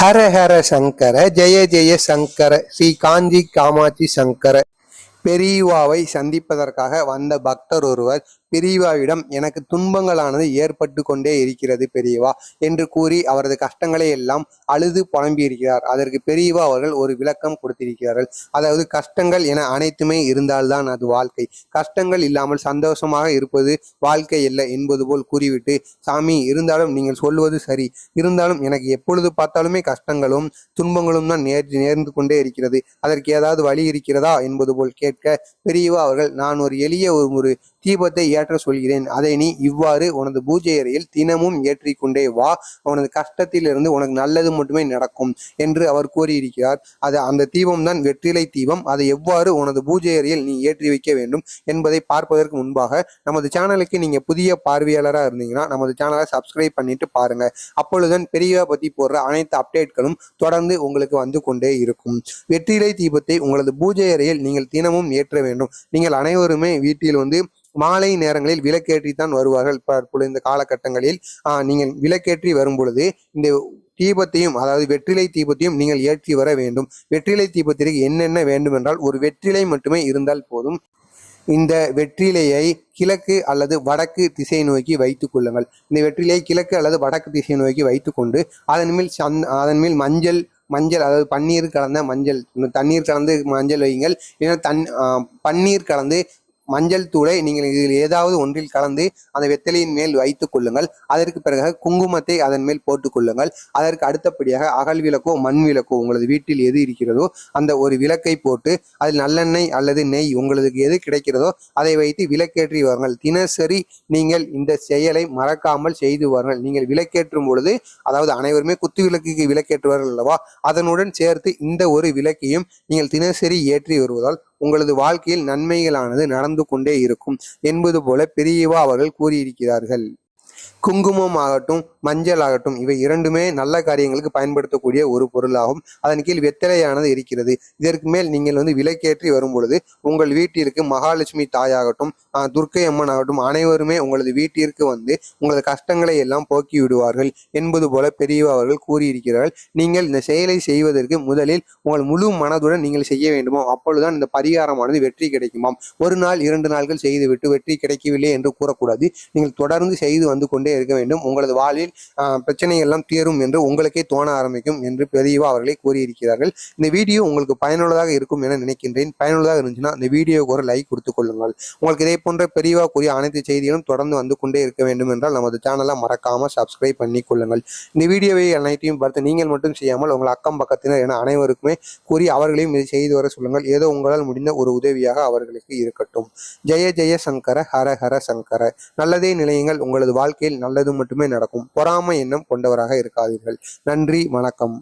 ஹர ஹர சங்கர ஜெய ஜெய சங்கர ஸ்ரீ காஞ்சி காமாட்சி சங்கர. பெரியவாவை சந்திப்பதற்காக வந்த பக்தர் ஒருவர் பெரியவாவிடம் எனக்கு துன்பங்களானது ஏற்பட்டு கொண்டே இருக்கிறது பெரியவா என்று கூறி அவரது கஷ்டங்களை எல்லாம் அழுது புலம்பி இருக்கிறார் அதற்கு பெரியவா அவர்கள் ஒரு விளக்கம் கொடுத்திருக்கிறார்கள். அதாவது கஷ்டங்கள் என அனைத்துமே இருந்தால்தான் அது வாழ்க்கை. கஷ்டங்கள் இல்லாமல் சந்தோஷமாக இருப்பது வாழ்க்கை இல்லை என்பது போல் கூறிவிட்டு சாமி இருந்தாலும் நீங்கள் சொல்வது சரி. இருந்தாலும் எனக்கு எப்பொழுது பார்த்தாலுமே கஷ்டங்களும் துன்பங்களும் தான் நேர் நேர்ந்து கொண்டே இருக்கிறது. அதற்கு ஏதாவது வழி இருக்கிறதா? என்பது போல் கேட்க பெரியவா அவர்கள் நான் ஒரு எளிய ஒரு ஒரு தீபத்தை ஏற்ற சொல்கிறேன். அதை நீ இவ்வாறு உனது பூஜை அறையில் தினமும் ஏற்றிக்கொண்டே வா. உனது கஷ்டத்திலிருந்து உனக்கு நல்லது மட்டுமே நடக்கும் என்று அவர் கூறியிருக்கிறார். அது அந்த தீபம் தான் வெற்றிலை தீபம். அதை எவ்வாறு உனது பூஜை அறையில் நீ ஏற்றி வைக்க வேண்டும் என்பதை பார்ப்பதற்கு முன்பாக நமது சேனலுக்கு நீங்க புதிய பார்வையாளராக இருந்தீங்கன்னா நமது சேனலை சப்ஸ்கிரைப் பண்ணிட்டு பாருங்க. அப்பொழுதுதான் பெரியவா பத்தி போடுற அனைத்து அப்டேட்களும் தொடர்ந்து உங்களுக்கு வந்து கொண்டே இருக்கும். வெற்றிலை தீபத்தை உங்களது பூஜை அறையில் நீங்கள் தினமும் ஏற்ற வேண்டும். நீங்கள் அனைவருமே வீட்டில் வந்து மாலை நேரங்களில் விலக்கேற்றித்தான் வருவார்கள். இப்பொழுது இந்த காலகட்டங்களில் நீங்கள் விளக்கேற்றி வரும் பொழுது இந்த தீபத்தையும் அதாவது வெற்றிலை தீபத்தையும் நீங்கள் ஏற்றி வர வேண்டும். வெற்றிலை தீபத்திற்கு என்னென்ன வேண்டும் என்றால் ஒரு வெற்றிலை மட்டுமே இருந்தால் போதும். இந்த வெற்றிலையை கிழக்கு அல்லது வடக்கு திசை நோக்கி வைத்துக் கொள்ளுங்கள். இந்த வெற்றிலையை கிழக்கு அல்லது வடக்கு திசை நோக்கி வைத்துக்கொண்டு அதன் மேல் சந் அதன் மேல் மஞ்சள் மஞ்சள் அதாவது பன்னீர் கலந்த மஞ்சள் தண்ணீர் கலந்து மஞ்சள் வையுங்கள். ஏன்னா தன் பன்னீர் கலந்து மஞ்சள் தூளை நீங்கள் இதில் ஏதாவது ஒன்றில் கலந்து அந்த வெத்தலையின் மேல் வைத்துக் கொள்ளுங்கள். அதற்கு பிறகு குங்குமத்தை அதன் மேல் போட்டுக் கொள்ளுங்கள். அதற்கு அடுத்தபடியாக அகல் விளக்கோ மண் விளக்கோ உங்களது வீட்டில் எது இருக்கிறதோ அந்த ஒரு விளக்கை போட்டு அதில் நல்லெண்ணெய் அல்லது நெய் உங்களுக்கு எது கிடைக்கிறதோ அதை வைத்து விளக்கேற்றி வாருங்கள். தினசரி நீங்கள் இந்த செயலை மறக்காமல் செய்து வாருங்கள். நீங்கள் விளக்கேற்றும் பொழுது அதாவது அனைவருமே குத்து விளக்குக்கு விளக்கேற்றுவார்கள் அல்லவா? அதனுடன் சேர்த்து இந்த ஒரு விளக்கையும் நீங்கள் தினசரி ஏற்றி வருவதால் உங்களது வாழ்க்கையில் நன்மைகளானது நடந்து கொண்டே இருக்கும் என்பது போல பெரியவா அவர்கள் கூறியிருக்கிறார்கள். குங்குமம் ஆகட்டும் மஞ்சள் ஆகட்டும் இவை இரண்டுமே நல்ல காரியங்களுக்கு பயன்படுத்தக்கூடிய ஒரு பொருளாகும். அதன் கீழ் வெத்தலையானது இருக்கிறது. இதற்கு மேல் நீங்கள் வந்து விலைக்கேற்றி வரும் பொழுது உங்கள் வீட்டிற்கு மகாலட்சுமி தாயாகட்டும் துர்க்கை அம்மன் ஆகட்டும் அனைவருமே உங்களது வீட்டிற்கு வந்து உங்களது கஷ்டங்களை எல்லாம் போக்கி விடுவார்கள் என்பது போல பெரியவா அவர்கள் கூறியிருக்கிறார்கள். நீங்கள் இந்த செயலை செய்வதற்கு முதலில் உங்கள் முழு மனதுடன் நீங்கள் செய்ய வேண்டுமோ அப்பொழுதுதான் இந்த பரிகாரமானது வெற்றி கிடைக்குமாம். ஒரு நாள் இரண்டு நாள்கள் செய்துவிட்டு வெற்றி கிடைக்கவில்லை என்று கூறக்கூடாது. நீங்கள் தொடர்ந்து செய்து வந்து கொண்டே இருக்க வேண்டும். உங்களது வாழ்வில் பிரச்சனைகள்லாம் எல்லாம் தீரும் என்று உங்களுக்கே தோண ஆரம்பிக்கும் என்று பெரியவா அவர்களே கூறியிருக்கிறார்கள். இந்த வீடியோ உங்களுக்கு பயனுள்ளதாக இருக்கும் என நினைக்கின்றேன். பயனுள்ளதாக இருந்துச்சுன்னா இந்த வீடியோவுக்கு ஒரு லைக் கொடுத்துக் கொள்ளுங்கள். உங்களுக்கு இதே போன்ற பெரியவா கூறிய அனைத்து செய்திகளும் தொடர்ந்து வந்து கொண்டே இருக்க வேண்டும் என்றால் நமது சேனலை மறக்காமல் சப்ஸ்கிரைப் பண்ணி கொள்ளுங்கள். இந்த வீடியோவை அனைத்தையும் பார்த்து நீங்கள் மட்டும் செய்யாமல் உங்கள் அக்கம் பக்கத்தினர் என அனைவருக்குமே கூறி அவர்களையும் இதை செய்து வர சொல்லுங்கள். ஏதோ உங்களால் முடிந்த ஒரு உதவியாக அவர்களுக்கு இருக்கட்டும். ஜெய ஜெய சங்கர ஹர ஹர சங்கர. நல்லதே நிலையங்கள். உங்களது வாழ்க்கையில் நல்லது மட்டுமே நடக்கும். பொறாமை எண்ணம் கொண்டவராக இருக்காதீர்கள். நன்றி வணக்கம்.